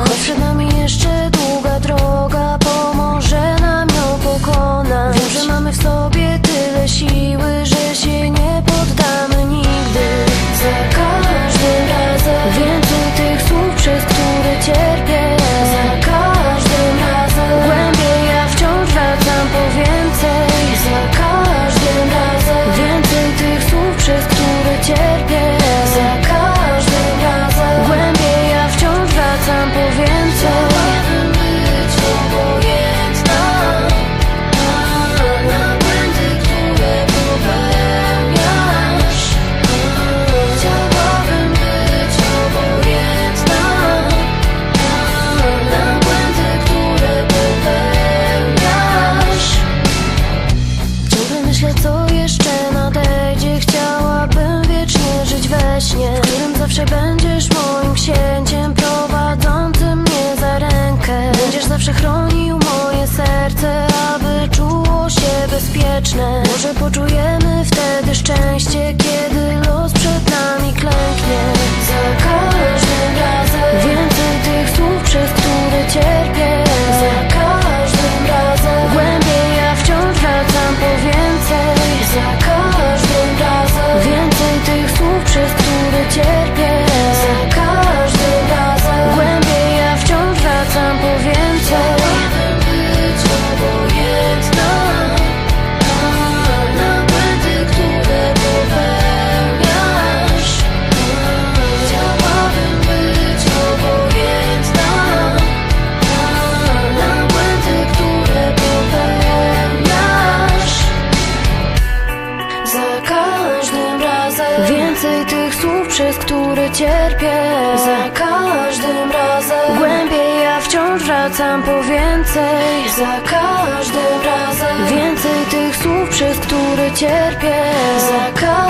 Choć przed nami jeszcze długa droga się, co jeszcze nadejdzie? Chciałabym wiecznie żyć we śnie W którym zawsze będziesz moim księciem Prowadzącym mnie za rękę. Będziesz zawsze chronił moje serce Aby czuło się bezpieczne. Może poczuję przez które cierpię Za każdym razem. Głębiej ja wciąż wracam po więcej Za każdym razem. Więcej tych słów, przez które cierpię Za każdym